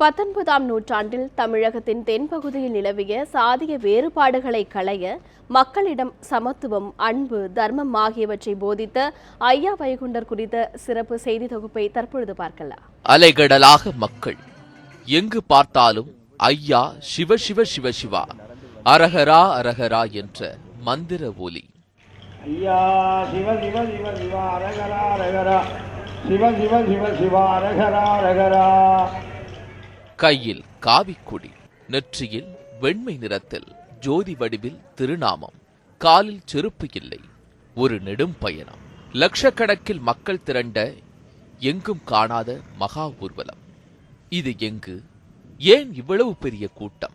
பத்தொன்பதாம் நூற்றாண்டில் தமிழகத்தின் தென்பகுதியில் நிலவிய சாதிய வேறுபாடுகளை களைய மக்களிடம் சமத்துவம் அன்பு தர்மம் ஆகியவற்றை போதித்த ஐயா வைகுண்டர் குறித்த சிறப்பு செய்தி தொகுப்பை தற்பொழுது பார்க்கலாம். அலைகடலாக மக்கள் எங்கு பார்த்தாலும் ஐயா சிவ சிவ சிவ சிவா அரஹரா அரஹரா என்ற மந்திர ஒலி. ஐயா சிவ சிவ சிவ சிவ அரகரா அரகரா சிவ சிவ சிவ சிவ அரகரா அரகரா கையில் காவிக்குடி நெற்றியில் வெண்மை நிறத்தில் ஜோதி வடிவில் திருநாமம் காலில் செருப்பு இல்லை ஒரு நெடும் பயணம். லட்சக்கணக்கில் மக்கள் திரண்ட எங்கும் காணாத மகா ஊர்வலம். இது எங்கு? ஏன் இவ்வளவு பெரிய கூட்டம்?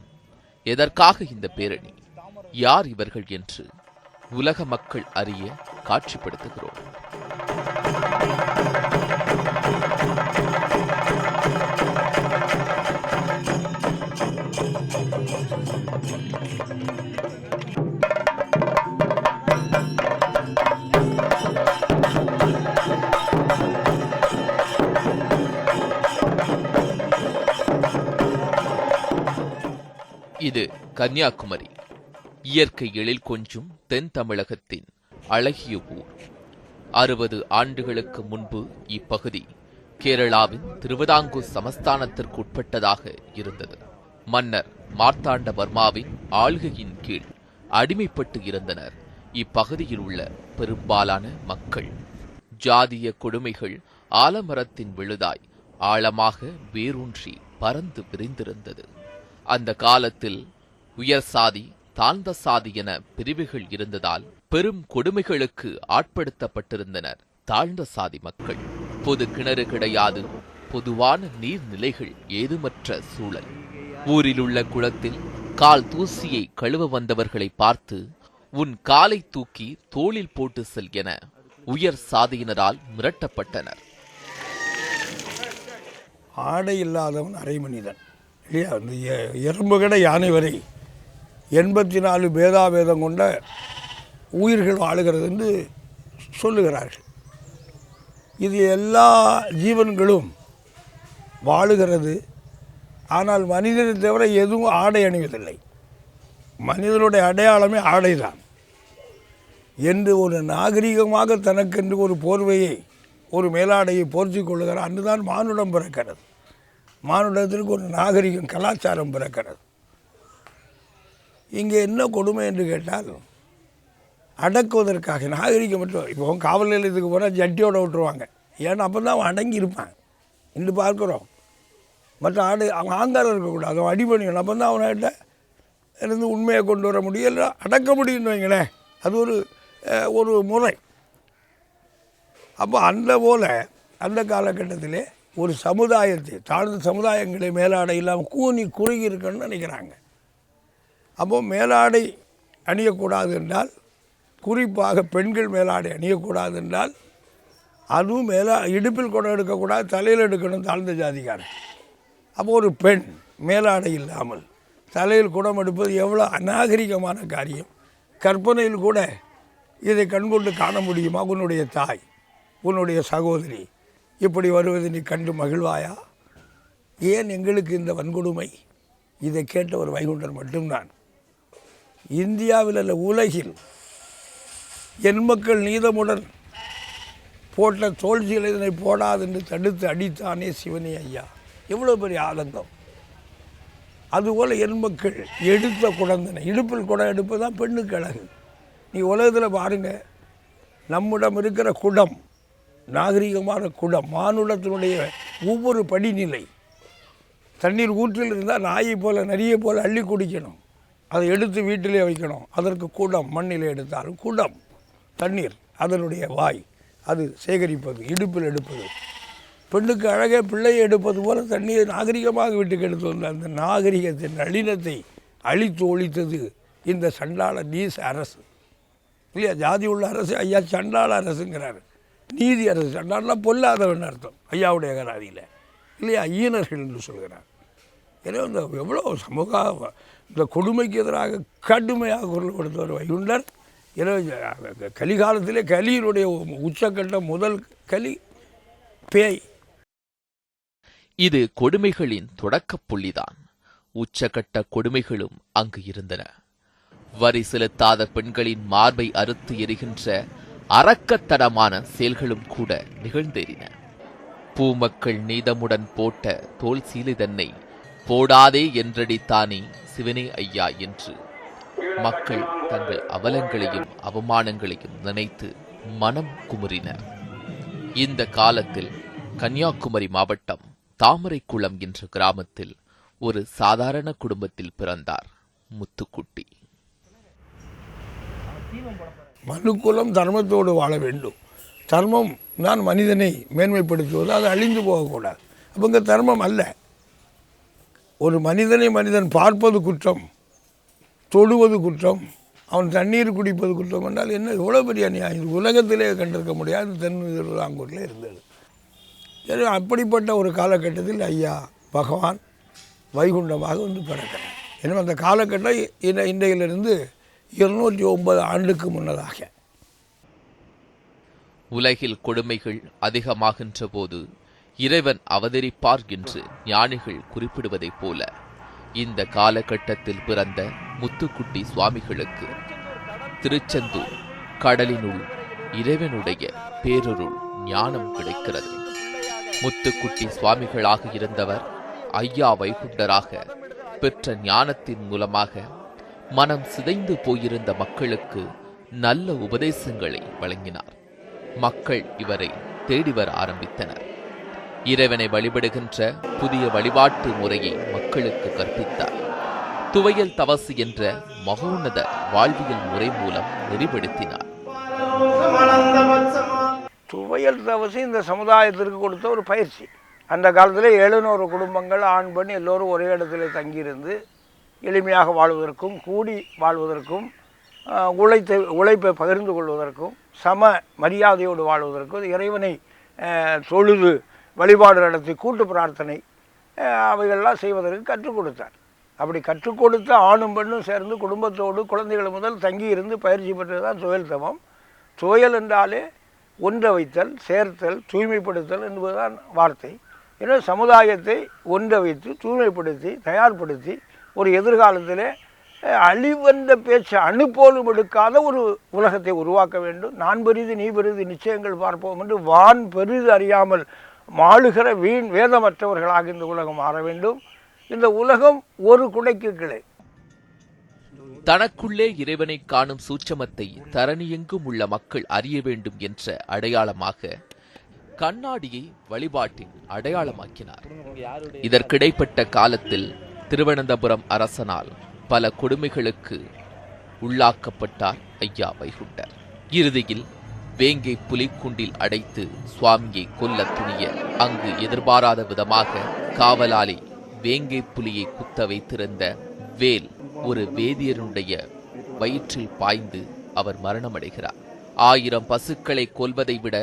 எதற்காக இந்த பேரணி? யார் இவர்கள் என்று உலக மக்கள் அறிய காட்சிப்படுத்துகிறோம். இது கன்னியாகுமரி. இயற்கை எழில் கொஞ்சும் தென் தமிழகத்தின் அழகிய ஊர். அறுபது ஆண்டுகளுக்கு முன்பு இப்பகுதி கேரளாவின் திருவிதாங்கூர் சமஸ்தானத்திற்கு உட்பட்டதாக இருந்தது. மன்னர் மார்த்தாண்டவர்மாவின் ஆள்கையின் கீழ் அடிமைப்பட்டு இருந்தனர் இப்பகுதியில் உள்ள பெரும்பாலான மக்கள் ஜாதிய கொடுமைகள் ஆலமரத்தின் விழுதாய் ஆழமாக வேரூன்றி பறந்து விரிந்திருந்தது. அந்த காலத்தில் உயர் சாதி தாழ்ந்த சாதி என பிரிவுகள் இருந்ததால் பெரும் கொடுமைகளுக்கு ஆட்படுத்தப்பட்டிருந்தனர் தாழ்ந்த சாதி மக்கள். பொது கிணறு கிடையாது பொதுவான நீர்நிலைகள் ஏதுமற்ற சூழல். ஊரில் உள்ள குளத்தில் கால் தூசியை கழுவ வந்தவர்களை பார்த்து உன் காலை தூக்கி தோளில் போட்டு செல் என உயர் சாதியினரால் மிரட்டப்பட்டனர். ஆடை இல்லாதவன் அரை மனிதன். இல்லையா? அந்த எ- எறும்பு கடை யானை வரை எண்பத்தி நாலு பேதாபேதம் கொண்ட உயிர்கள் வாழுகிறது என்று சொல்லுகிறார்கள். இது எல்லா ஜீவன்களும் வாழுகிறது. ஆனால் மனிதனை தவிர எதுவும் ஆடை அணிவதில்லை. மனிதனுடைய அடையாளமே ஆடைதான். என்று ஒரு நாகரிகமாக தனக்கென்று ஒரு போர்வையை ஒரு மேலாடையை போர்த்தி கொள்ளுகிற அன்றுதான் மானுடம் பிறக்கிறது. மானுடத்திற்கு ஒரு நாகரிகம் கலாச்சாரம் பிறக்கிறது. இங்கே என்ன கொடுமை என்று கேட்டால் அடக்குவதற்காக நாகரிகம் மட்டும் இப்போ காவல் நிலையத்துக்கு போனால் ஜட்டியோட விட்டுருவாங்க. ஏன்னா அப்போ தான் அவன் அடங்கி இருப்பான் இன்று பார்க்குறோம். மற்ற ஆடு அவன் ஆங்காரம் இருக்கக்கூடாது அவன் அடிபணியணும். அப்போ தான் அவன்கிட்ட இருந்து உண்மையை கொண்டு வர முடியும். இல்லை அடக்க முடியும்னு வைங்களேன். அது ஒரு ஒரு முறை. அப்போ அந்த போல அந்த காலகட்டத்திலே ஒரு சமுதாயத்தை தாழ்ந்த சமுதாயங்களை மேலாடை இல்லாமல் கூனி குறுகி இருக்கணும்னு நினைக்கிறாங்க. அப்போ மேலாடை அணியக்கூடாது என்றால் குறிப்பாக பெண்கள் மேலாடை அணியக்கூடாது என்றால் அதுவும் மேலா இடுப்பில் கூட எடுக்கக்கூடாது தலையில் எடுக்கணும் தாழ்ந்த ஜாதிக்காரன். அப்போ ஒரு பெண் மேலாடை இல்லாமல் தலையில் குடம் எடுப்பது எவ்வளோ அநாகரிகமான காரியம். கற்பனையில் கூட இதை கண்கொண்டு காண முடியுமா? உன்னுடைய தாய் உன்னுடைய சகோதரி இப்படி வருவதை நீ கண்டு மகிழ்வாயா? ஏன் எங்களுக்கு இந்த வன்கொடுமை? இதை கேட்ட ஒரு வைகுண்டர் மட்டும்தான் இந்தியாவில் அல்ல உலகில் என் மக்கள் நீதமுடன் போட்ட தோல்சியில் இதனை போடாது என்று தடுத்து அடித்தானே சிவனே ஐயா. எவ்வளோ பெரிய ஆனந்தம். அதுபோல் என் மக்கள் எடுத்த குழந்தனை இடுப்பில் குடம் எடுப்பது தான் பெண்ணுக்கு அழகு. நீ உலகத்தில் பாருங்கள் நம்மிடம் இருக்கிற குடம் நாகரிகமான குடம் மானுடத்தினுடைய ஒவ்வொரு படிநிலை. தண்ணீர் ஊற்றில் இருந்தால் நாயை போல் நரியை போல் அள்ளி குடிக்கணும். அதை எடுத்து வீட்டிலே வைக்கணும். அதற்கு குடம் மண்ணில் எடுத்தாலும் குடம் தண்ணீர் அதனுடைய வாய். அது சேகரிப்பது இடுப்பில் எடுப்பது. பெண்ணுக்கு அழகே பிள்ளையை எடுப்பது போல தண்ணீரை நாகரிகமாக வீட்டுக்கு எடுத்து வந்த அந்த நாகரிகத்தின் நளினத்தை அழித்து ஒழித்தது இந்த சண்டாள நீச அரசு. இல்லையா? ஜாதி உள்ள அரசு ஐயா சண்டாள அரசுங்கிறாரு. நீதி அரசு. சண்டாளனா பொல்லாதவன் அர்த்தம். ஐயாவுடைய கராதியில் இல்லையா? ஈனர்கள் என்று சொல்கிறார். எனவே இந்த எவ்வளோ சமூக இந்த கொடுமைக்கு எதிராக கடுமையாக குரல் கொடுத்தவர் வைகுண்டர் எனவே கலிகாலத்திலே கலியினுடைய உச்சக்கட்ட முதல் கலி பேய். இது கொடுமைகளின் தொடக்கப் புள்ளிதான். உச்சகட்ட கொடுமைகளும் அங்கு இருந்தன. வரி செலுத்தாத பெண்களின் மார்பை அறுத்து எரிகின்ற அரக்கத்தனமான செயல்களும் கூட நிகழ்ந்தேறின. பூமக்கள் நீதமுடன் போட்ட தோல் சீலை தன்னை போடாதே என்றடித்தானே சிவனே ஐயா என்று. மக்கள் தங்கள் அவலங்களையும் அவமானங்களையும் நினைத்து மனம் குமுறினர் இந்த காலத்தில் கன்னியாகுமரி மாவட்டம் தாமரைக்குளம் என்ற கிராமத்தில் ஒரு சாதாரண குடும்பத்தில் பிறந்தார் முத்துக்குட்டி. மனுக்குலம் தர்மத்தோடு வாழ வேண்டும். தர்மம் தான் மனிதனை மேன்மைப்படுத்துவது அது அழிந்து போகக்கூடாது. அப்போ இங்கே தர்மம் அல்ல. ஒரு மனிதனை மனிதன் பார்ப்பது குற்றம் தொடுவது குற்றம் அவன் தண்ணீர் குடிப்பது குற்றம் என்றால் என்ன? எவ்வளோ பெரிய அநியாயம். இது உலகத்திலே கண்டிருக்க முடியாது. தென் திருவிதாங்கூரில் இருந்தது. சரி அப்படிப்பட்ட ஒரு காலகட்டத்தில் ஐயா பகவான் வைகுண்டமாக வந்து பிறக்கிறார். எனவே அந்த காலகட்டம் இன்றையிலிருந்து இன்றையிலிருந்து இருநூற்றி ஒன்பது ஆண்டுக்கு முன்னதாக. உலகில் கொடுமைகள் அதிகமாகின்ற போது இறைவன் அவதரிப்பார் என்று ஞானிகள் குறிப்பிடுவதைப் போல இந்த காலகட்டத்தில் பிறந்த முத்துக்குட்டி சுவாமிகளுக்கு திருச்செந்தூர் கடலினுள் இறைவனுடைய பேரொருள் ஞானம் கிடைக்கிறது. முத்துக்குட்டி சுவாமிகளாக இருந்தவர் ஐயா வைகுண்டராக பெற்ற ஞானத்தின் மூலமாக மனம் சிதைந்து போயிருந்த மக்களுக்கு நல்ல உபதேசங்களை வழங்கினார். மக்கள் இவரை தேடி வர ஆரம்பித்தனர். இறைவனை வழிபடுகின்ற புதிய வழிபாட்டு முறையை மக்களுக்கு கற்பித்தார். துவையல் தவசு என்ற மகோன்னத வாழ்வியல் முறை மூலம் நெறிப்படுத்தினார். துவையல் தவசு இந்த சமுதாயத்திற்கு கொடுத்த ஒரு பயிற்சி. அந்த காலத்தில் எழுநூறு குடும்பங்கள் ஆண் பெண் எல்லோரும் ஒரே இடத்துல தங்கியிருந்து எளிமையாக வாழ்வதற்கும் கூடி வாழ்வதற்கும் உழைத்து உழைப்பை பகிர்ந்து கொள்வதற்கும் சம மரியாதையோடு வாழ்வதற்கும் இறைவனை தொழுது வழிபாடு நடத்தி கூட்டு பிரார்த்தனை அவைகள்லாம் செய்வதற்கு கற்றுக் கொடுத்தார். அப்படி கற்றுக் கொடுத்த ஆணும் பெண்ணும் சேர்ந்து குடும்பத்தோடு குழந்தைகள் முதல் தங்கி இருந்து பயிற்சி பெற்றது தான் துயல் தவம். துயல் என்றாலே ஒன்ற வைத்தல் சேர்த்தல் தூய்மைப்படுத்தல் என்பதுதான் வார்த்தை. எனவே சமுதாயத்தை ஒன்ற வைத்து தூய்மைப்படுத்தி தயார்படுத்தி ஒரு எதிர்காலத்தில் அழிவந்த பேச்சு அணுப்போலும் எடுக்காத ஒரு உலகத்தை உருவாக்க வேண்டும். நான் பெரிது நீ பெரிது நிச்சயங்கள் பார்ப்போம் என்று வான் பெரிது அறியாமல் மாளுகிற வீண் வேதமற்றவர்களாக இந்த உலகம் மாற வேண்டும். இந்த உலகம் ஒரு குடைக்கு கிளை தனக்குள்ளே இறைவனை காணும் சூட்சமத்தை தரணியெங்கும் உள்ள மக்கள் அறிய வேண்டும் என்ற அடையாளமாக கண்ணாடியை வழிபாட்டின் அடையாளமாக்கினார். இதற்கிடைப்பட்ட காலத்தில் திருவனந்தபுரம் அரசனால் பல கொடுமைகளுக்கு உள்ளாக்கப்பட்டார் ஐயா வைகுண்டர். இறுதியில் வேங்கை புலிக்குண்டில் அடைத்து சுவாமியை கொல்ல துணிய அங்கு எதிர்பாராத விதமாக காவலாளி வேங்கை புலியை குத்த வைத்திருந்த வேல் ஒரு வேதியருடைய வயிற்றில் பாய்ந்து அவர் மரணமடைகிறார். ஆயிரம் பசுக்களை கொல்வதை விட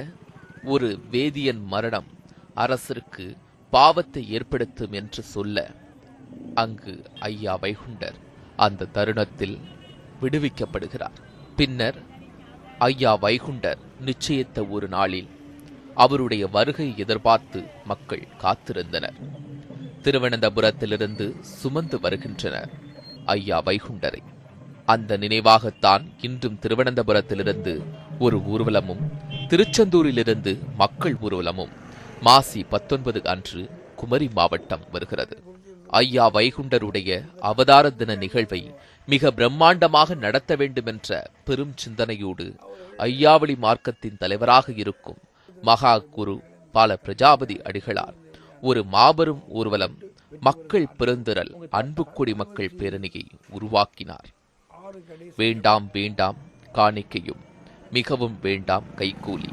ஒரு வேதியன் மரணம் அரசிற்கு பாவத்தை ஏற்படுத்தும் என்று சொல்ல அங்கு ஐயா வைகுண்டர் அந்த தருணத்தில் விடுவிக்கப்படுகிறார். பின்னர் ஐயா வைகுண்டர் நிச்சயித்த ஒரு நாளில் அவருடைய வருகை எதிர்பார்த்து மக்கள் காத்திருந்தனர். திருவனந்தபுரத்திலிருந்து சுமந்து வருகின்றனர் ஐயா வைகுண்டரை. அந்த நினைவாகத்தான் இன்றும் திருவனந்தபுரத்திலிருந்து ஒரு ஊர்வலமும் திருச்செந்தூரிலிருந்து மக்கள் ஊர்வலமும் மாசி பத்தொன்பது அன்று குமரி மாவட்டம் வருகிறது. ஐயா வைகுண்டருடைய அவதார தின நிகழ்வை மிக பிரம்மாண்டமாக நடத்த வேண்டுமென்ற பெரும் சிந்தனையோடு ஐயாவளி மார்க்கத்தின் தலைவராக இருக்கும் மகா குரு பால பிரஜாபதி அடிகளார் ஒரு மாபெரும் ஊர்வலம் மக்கள் பெருந்திரல் அன்புக்குடி மக்கள் பேரணியை உருவாக்கினார். வேண்டாம் வேண்டாம் காணிக்கையும் மிகவும் வேண்டாம் கைக்கூலி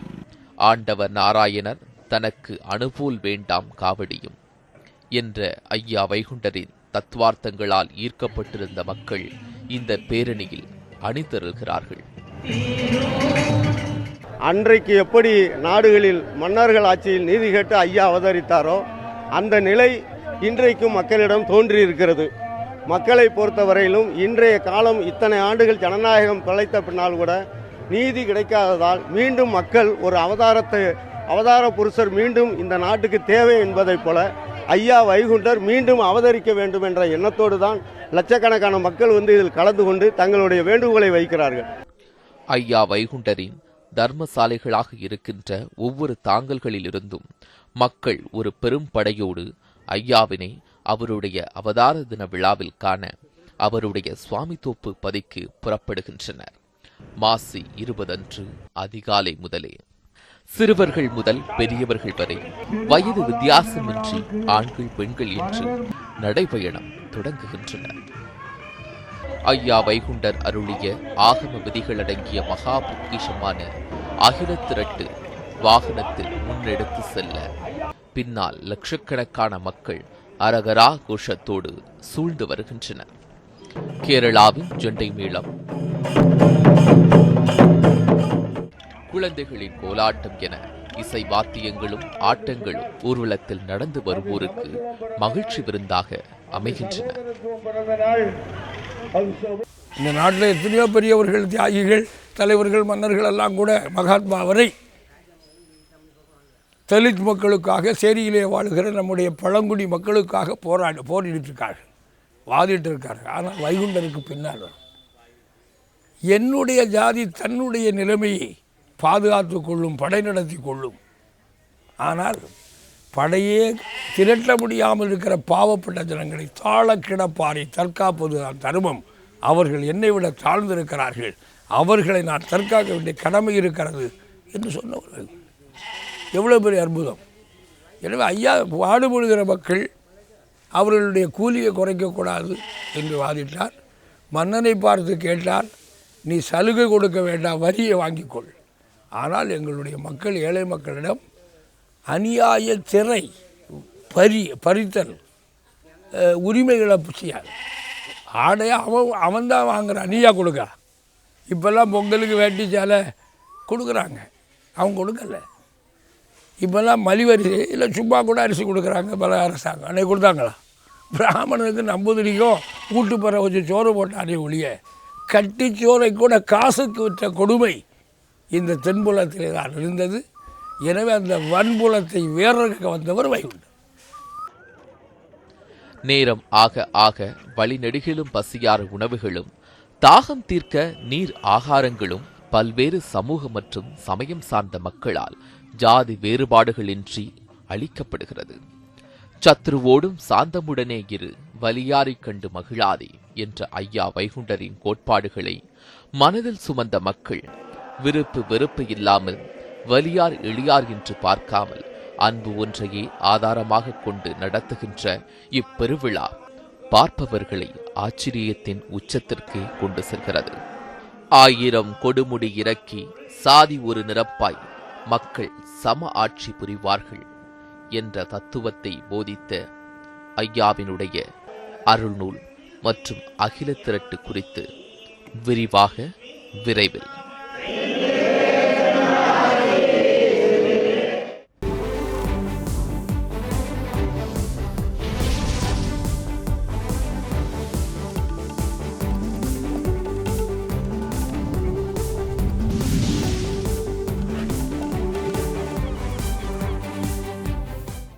ஆண்டவர் நாராயணர் தனக்கு அனுபூல் வேண்டாம் காவடியும். என்ற ஐயா வைகுண்டரின் தத்துவார்த்தங்களால் ஈர்க்கப்பட்டிருந்த மக்கள் இந்த பேரணியில் அணிதிரள்கிறார்கள். அன்றைக்கு எப்படி நாடுகளில் மன்னர்கள் ஆட்சியில் நீதி கேட்டு ஐயா அவதரித்தாரோ அந்த நிலை இன்றைக்கும் மக்களிடம் தோன்றியிருக்கிறது. மக்களை பொறுத்தவரையிலும் இன்றைய காலம் இத்தனை ஆண்டுகள் ஜனநாயகம் தொலைத்த பின்னால் கூட நீதி கிடைக்காததால் மீண்டும் மக்கள் ஒரு அவதாரத்தை அவதார புருஷர் மீண்டும் இந்த நாட்டுக்கு தேவை என்பதைப் போல ஐயா வைகுண்டர் மீண்டும் அவதரிக்க வேண்டும் என்ற எண்ணத்தோடு தான் லட்சக்கணக்கான மக்கள் வந்து இதில் கலந்து கொண்டு தங்களுடைய வேண்டுகோளை வைக்கிறார்கள். ஐயா வைகுண்டரின் தர்மசாலைகளாக இருக்கின்ற ஒவ்வொரு தாங்கல்களிலிருந்தும் மக்கள் ஒரு பெரும் படையோடு ஐயாவினை அவருடைய அவதார தின விழாவில் காண அவருடைய சுவாமித்தோப்பு பதிக்கு புறப்படுகின்றனர். மாசி இருபதன்று அதிகாலை முதலே. சிறுவர்கள் முதல் பெரியவர்கள் வரை வயது வித்தியாசமின்றி ஆண்கள் பெண்கள் என்று நடைபயணம் தொடங்குகின்றனர் ஐயா வைகுண்டர் அருளிய ஆகம விதிகள் அடங்கிய மகா பொக்கிஷமான அகில திரட்டு வாகனத்தில் முன்னெடுத்து செல்ல பின்னால் லட்சக்கணக்கான மக்கள் அரகரா கோஷத்தோடு சூழ்ந்து வருகின்றனர். கேரளாவின் ஜெண்டை மேளம். குழந்தைகளின் கோலாட்டம் என இசை வாத்தியங்களும் ஆட்டங்களும் ஊர்வலத்தில் நடந்து வருவோருக்கு மகிழ்ச்சி விருந்தாக அமைகின்றன. இந்த நாட்டில் எத்தனையோ பெரியவர்கள் தியாகிகள் தலைவர்கள் மன்னர்கள் எல்லாம் கூட மகாத்மா வரை தலித் மக்களுக்காக சேரியிலே வாழுகிற நம்முடைய பழங்குடி மக்களுக்காக போராடி போரிட்டு இருக்கார்கள் வாதிட்டு இருக்கார்கள் ஆனால் வைகுண்டருக்கு பின்னால் என்னுடைய ஜாதி தன்னுடைய நிலைமையை பாதுகாத்து கொள்ளும் படை நடத்தி கொள்ளும். ஆனால் படையே திரட்ட முடியாமல் இருக்கிற பாவப்பட்ட ஜனங்களை தாழ கிடப்பாரை தற்காப்பது தான் தருமம். அவர்கள் என்னை விட தாழ்ந்திருக்கிறார்கள். அவர்களை நான் தற்காக்க வேண்டிய கடமை இருக்கிறது என்று சொன்னவர்கள். எவ்வளோ பெரிய அற்புதம். எனவே ஐயா பாடுபடுகிற மக்கள் அவர்களுடைய கூலியை குறைக்கக்கூடாது என்று வாதிட்டார். மன்னனை பார்த்து கேட்டார் நீ சலுகை கொடுக்க வேண்டாம் வரியை வாங்கிக்கொள் ஆனால் எங்களுடைய மக்கள் ஏழை மக்களிடம் அநியாய திரை பறி பறித்தல் உரிமைகளை செய்யாது. ஆடையை அவன் அவன் தான் வாங்குறான். நீயா கொடுக்க? இப்போல்லாம் பொங்கலுக்கு வேட்டி சேலை கொடுக்குறாங்க. அவன் கொடுக்கல. இப்போல்லாம் மலிவரிசி இல்லை சும்மா கூட அரிசி கொடுக்குறாங்க பல அரசாங்கம். அன்னைக்கு கொடுத்தாங்களா? பிராமணனுக்கு நம்புதிரிக்கும் வீட்டு வச்சு சோறு போட்டானே ஒழிய கட்டி சோறை கூட காசுக்கு விற்ற கொடுமை இந்த தென்புலத்திலே தான் இருந்தது. எனவே அந்த வன்புலத்தை வேறறுக்க வந்தவர் வைகுண்டர் நேரம் ஆக ஆக வழி நெடுகிலும் பசியார உணவுகளும் தாகம் தீர்க்க நீர் ஆகாரங்களும் பல்வேறு சமூக மற்றும் சமயம் சார்ந்த மக்களால் ஜாதி வேறுபாடுகளின்றி அளிக்கப்படுகிறது சத்ருவோடும் சாந்தமுடனே இரு வலியாரைக் கண்டு மகிழாதே என்ற ஐயா வைகுண்டரின் கோட்பாடுகளை மனதில் சுமந்த மக்கள் விருப்பு வெறுப்பு இல்லாமல் வலியார் எளியார் என்று பார்க்காமல் அன்பு ஒன்றையே ஆதாரமாக கொண்டு நடத்துகின்ற இப்பெருவிழா பார்ப்பவர்களை ஆச்சரியத்தின் உச்சத்திற்கு கொண்டு செல்கிறது. ஆயிரம் கொடுமுடி இறக்கி சாதி ஒரு நிரப்பாய் மக்கள் சம ஆட்சி புரிவார்கள் என்ற தத்துவத்தை போதித்த ஐயாவினுடைய அருள்நூல் மற்றும் அகில திரட்டு குறித்து விரிவாக விரைவில்